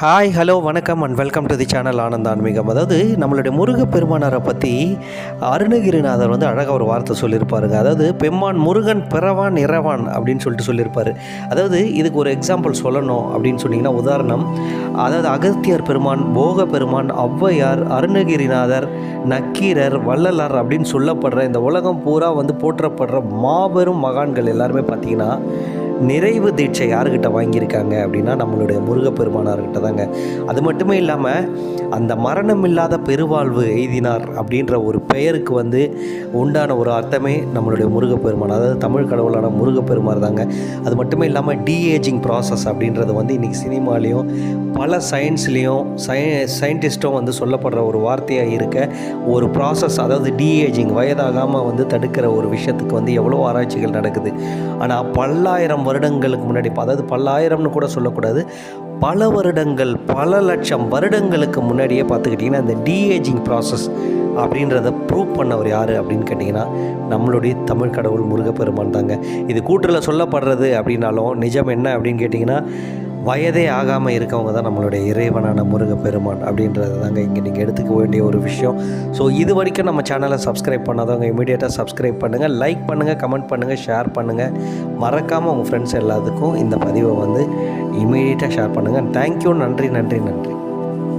Hi hello வணக்கம் and welcome to the channel Anand ஆன்மீகம். அதாவது நம்மளுடைய முருகப்பெருமானாரை பற்றி அருணகிரிநாதர் வந்து அழகாக ஒரு வார்த்தை சொல்லியிருப்பாருங்க. அதாவது பெம்மான் முருகன் பிறவான் இறவான் அப்படின்னு சொல்லிட்டு சொல்லியிருப்பார். அதாவது இதுக்கு ஒரு எக்ஸாம்பிள் சொல்லணும் அப்படின்னு சொன்னிங்கன்னா உதாரணம் அதாவது அகத்தியர் பெருமான் போக பெருமான் ஔவையார் அருணகிரிநாதர் நக்கீரர் வள்ளலார் அப்படின்னு சொல்லப்படுற இந்த உலகம் பூரா வந்து போற்றப்படுற மாபெரும் மகான்கள் எல்லாருமே பார்த்தீங்கன்னா நிறைவு தீட்சை யாருக்கிட்ட வாங்கியிருக்காங்க அப்படின்னா நம்மளுடைய முருகப்பெருமானார்கிட்ட தாங்க. அது மட்டுமே இல்லாமல் அந்த மரணம் இல்லாத பெருவாழ்வு எய்தினார் அப்படின்ற ஒரு பெயருக்கு வந்து உண்டான ஒரு அர்த்தமே நம்மளுடைய முருகப்பெருமான். அதாவது தமிழ் கடவுளான முருகப்பெருமான் தாங்க. அது மட்டுமே இல்லாமல் டிஏஜிங் ப்ராசஸ் அப்படின்றது வந்து இன்றைக்கி சினிமாலேயும் பல சயின்ஸ்லேயும் சய சயின்டிஸ்ட்டும் வந்து சொல்லப்படுற ஒரு வார்த்தையாக இருக்க ஒரு ப்ராசஸ் அதாவது டிஏஜிங் வயதாகாமல் வந்து தடுக்கிற ஒரு விஷயத்துக்கு வந்து எவ்வளோ ஆராய்ச்சிகள் நடக்குது. ஆனால் பல்லாயிரம் வருடங்களுக்கு முன்னாடி அதாவது பல்லாயிரம்னு கூட சொல்லக்கூடாது பல வருடங்கள் பல லட்சம் வருடங்களுக்கு முன்னாடியே பார்த்துக்கிட்டிங்கன்னா இந்த டிஏஜிங் ப்ராசஸ் அப்படின்றத ப்ரூவ் பண்ணவர் யார் அப்படின்னு கேட்டிங்கன்னா நம்மளுடைய தமிழ் கடவுள் முருகப்பெருமான் தாங்க. இது கூற்றில் சொல்லப்படுறது அப்படின்னாலும் நிஜம் என்ன அப்படின்னு கேட்டிங்கன்னா வயதே ஆகாமல் இருக்கவங்க தான் நம்மளுடைய இறைவனான முருகப்பெருமான் அப்படின்றது தாங்க இங்கே நீங்கள் எடுத்துக்க வேண்டிய ஒரு விஷயம். ஸோ இது வரைக்கும் நம்ம சேனலை சப்ஸ்கிரைப் பண்ணாதவங்க இமீடியட்டாக சப்ஸ்கிரைப் பண்ணுங்கள் லைக் பண்ணுங்கள் கமெண்ட் பண்ணுங்கள் ஷேர் பண்ணுங்கள் மறக்காமல் உங்கள் ஃப்ரெண்ட்ஸ் எல்லாத்துக்கும் இந்த பதிவை வந்து இமீடியட்டாக ஷேர் பண்ணுங்கள் தேங்க்யூ நன்றி நன்றி நன்றி.